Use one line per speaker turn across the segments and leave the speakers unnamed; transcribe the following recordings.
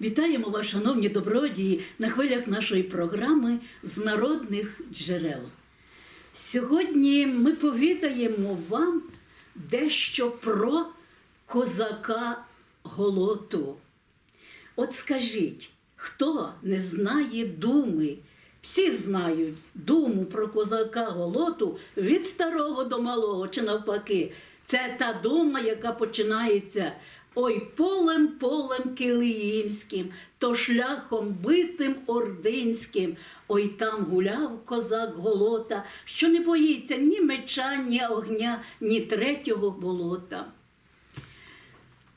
Вітаємо вас, шановні добродії, на хвилях нашої програми з народних джерел. Сьогодні ми повідаємо вам дещо про козака Голоту. От скажіть, хто не знає думи? Всі знають думу про козака Голоту від старого до малого чи навпаки. Це та дума, яка починається ой полем полем килиїмським, то шляхом битим ординським. Ой там гуляв козак Голота, що не боїться ні меча, ні огня, ні третього болота.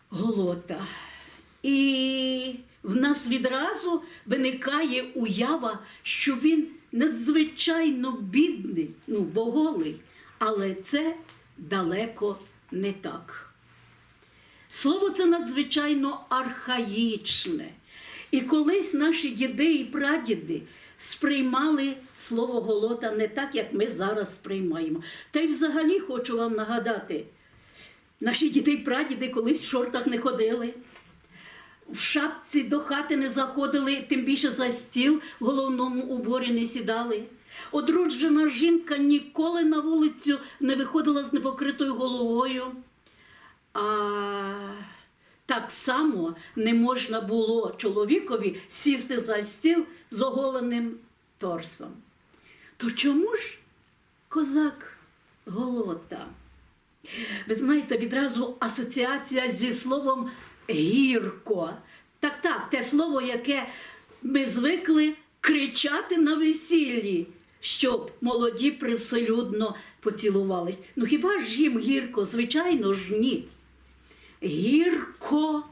Голота. І в нас відразу виникає уява, що він надзвичайно бідний, ну, бо голий, але це далеко не так. Слово це надзвичайно архаїчне. І колись наші діди і прадіди сприймали слово голота не так, як ми зараз сприймаємо. Та й взагалі хочу вам нагадати, наші діди і прадіди колись в шортах не ходили, в шапці до хати не заходили, тим більше за стіл в головному уборі не сідали. Одруджена жінка ніколи на вулицю не виходила з непокритою головою. А так само не можна було чоловікові сісти за стіл з оголеним торсом. То чому ж козак голота? Ви знаєте, відразу асоціація зі словом гірко. Так, так, те слово, яке ми звикли кричати на весіллі, щоб молоді привселюдно поцілувались. Ну хіба ж їм гірко? Звичайно ж, ні. Гірко,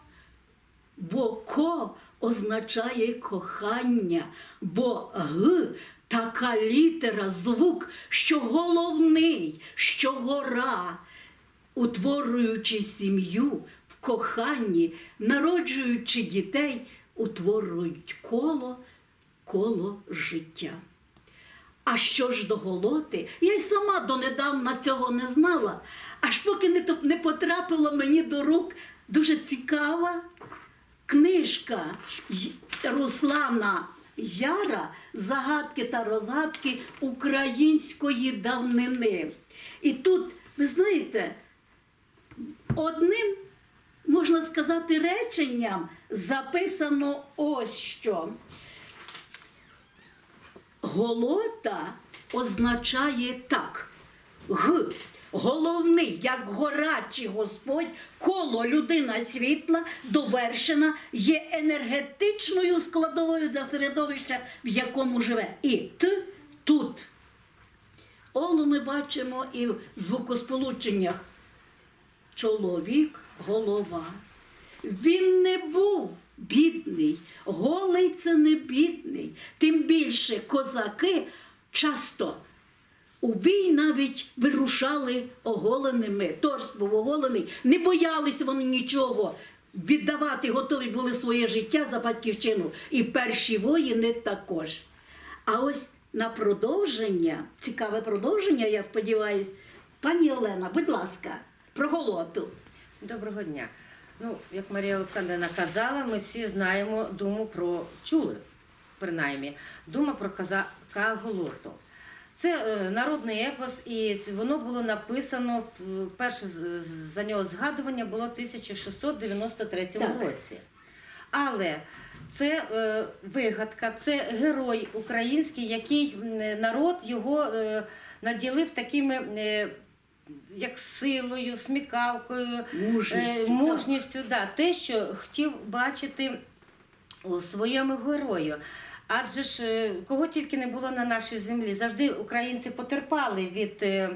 бо ко означає кохання, бо г така літера, звук, що головний, що гора, утворюючи сім'ю в коханні, народжуючи дітей, утворюють коло, коло життя. А що ж до голоти? Я й сама донедавна цього не знала, аж поки не, потрапила мені до рук дуже цікава книжка Руслана Яра Загадки та розгадки української давнини. І тут, ви знаєте, одним, можна сказати, реченням записано ось що. Голота означає так. Г. Головний, як гора Господь, коло людина світла, довершена, є енергетичною складовою для середовища, в якому живе. І т тут. Олу ми бачимо і в звукосполученнях. Чоловік голова. Він не був бідний, голий це не бідний. Тим більше козаки часто у бій навіть вирушали оголеними. Торс був оголений, не боялися вони нічого. Віддавати готові були своє життя за батьківщину. І перші воїни також. А ось на продовження, цікаве продовження, я сподіваюсь, пані Олена, будь ласка, про голоту.
Доброго дня. Ну, як Марія Олександрівна казала, ми всі знаємо думу про чули, принаймні, дума про козака Голоту. Це е, народний епос, і воно було написано в перше за нього згадування було в 1693
Так.
році. Але це е, вигадка, це герой український, який народ його е, наділив такими. Е, як силою, смікалкою,
Мужністю,
е, мужністю, да, те, що хотів бачити у своєму герою. Адже ж е, кого тільки не було на нашій землі, завжди українці потерпали від е, е,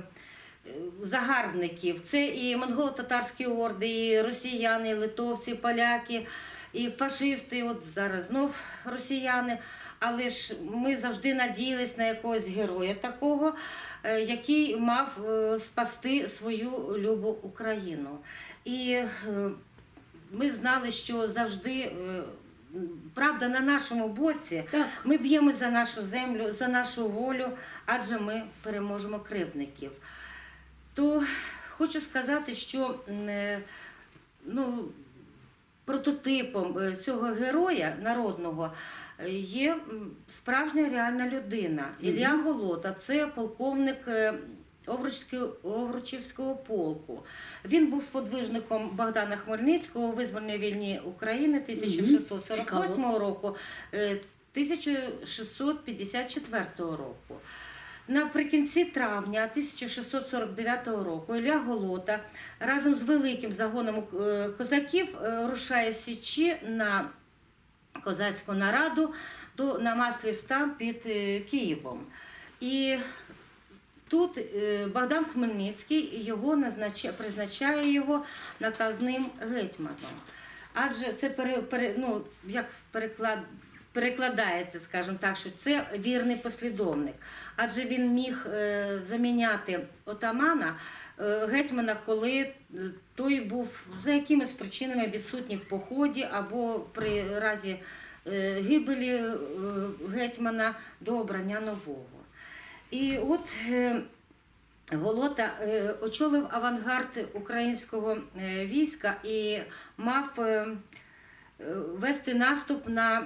загарбників. Це і монголо-татарські орди, і росіяни, і литовці, і поляки, і фашисти. От зараз знов росіяни. Але ж ми завжди надіялись на якогось героя такого, е, який мав е, спасти свою любу Україну. І е, ми знали, що завжди правда на нашому боці.
Так.
Ми б'ємось за нашу землю, за нашу волю, адже ми переможемо кривдників. То хочу сказати, що ну, прототипом е, цього героя народного е, є справжня реальна людина. Ілля Голота це полковник. е, Овручівського полку. Він був сподвижником Богдана Хмельницького у визвольній війні України 1648 року, е, 1654 року. Наприкінці травня 1649 року Ілля Голота разом з великим загоном е, козаків е, рушає Січі на козацьку нараду до, на Маслів стан під е, Києвом. І тут Богдан Хмельницький його назначає, призначає його наказним гетьманом. Адже це пере, пере, ну, як переклад, перекладається, скажімо так, що це вірний послідовник. Адже він міг е, заміняти отамана е, гетьмана, коли е, той був за якимись причинами відсутній в поході або при разі гибелі гетьмана до обрання нового. І от Голота очолив авангард українського війська і мав вести наступ на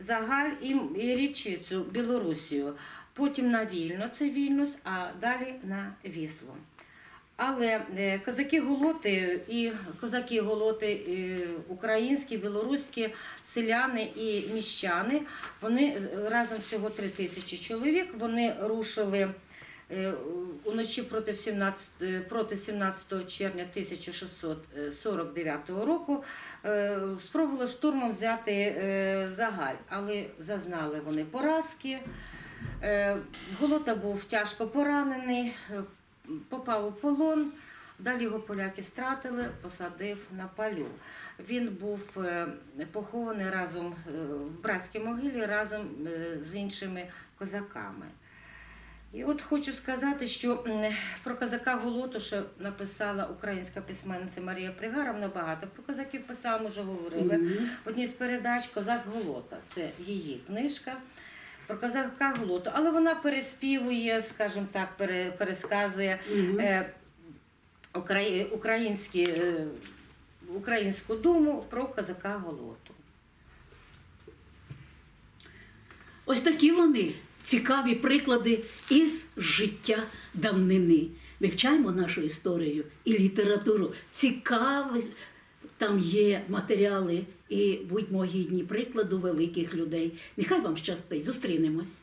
Загаль і, і Річицю, Білорусію, потім на Вільно, це Вільнюс, а далі на Віслу. Але е, козаки Голоти і козаки Голоти е, українські, білоруські, селяни і міщани, вони е, разом всього три тисячі чоловік. Вони рушили уночі проти 17, е, проти 17 червня 1649 року. е, Спробували штурмом взяти е, загаль, але зазнали вони поразки. Е, Голота був тяжко поранений, е, попав у полон. Далі його поляки стратили, посадив на палю. Він був е, похований разом е, в братській могилі разом е, з іншими козаками. І от хочу сказати, що про козака Голоту ще написала українська письменниця Марія Пригаровна багато. Про козаків писала, ми вже говорили.
Мгм.
В одній з передач Козак Голота. Це її книжка про козака Голоту. Але вона переспівує, скажімо так, пере, пересказує
Мгм.
е, украї- українські, е, українську думу про козака Голоту.
Ось такі вони цікаві приклади із життя давнини. Вивчаємо нашу історію і літературу. Цікаві там є матеріали, і будьмо гідні прикладу великих людей. Нехай вам щастить. Зустрінемось.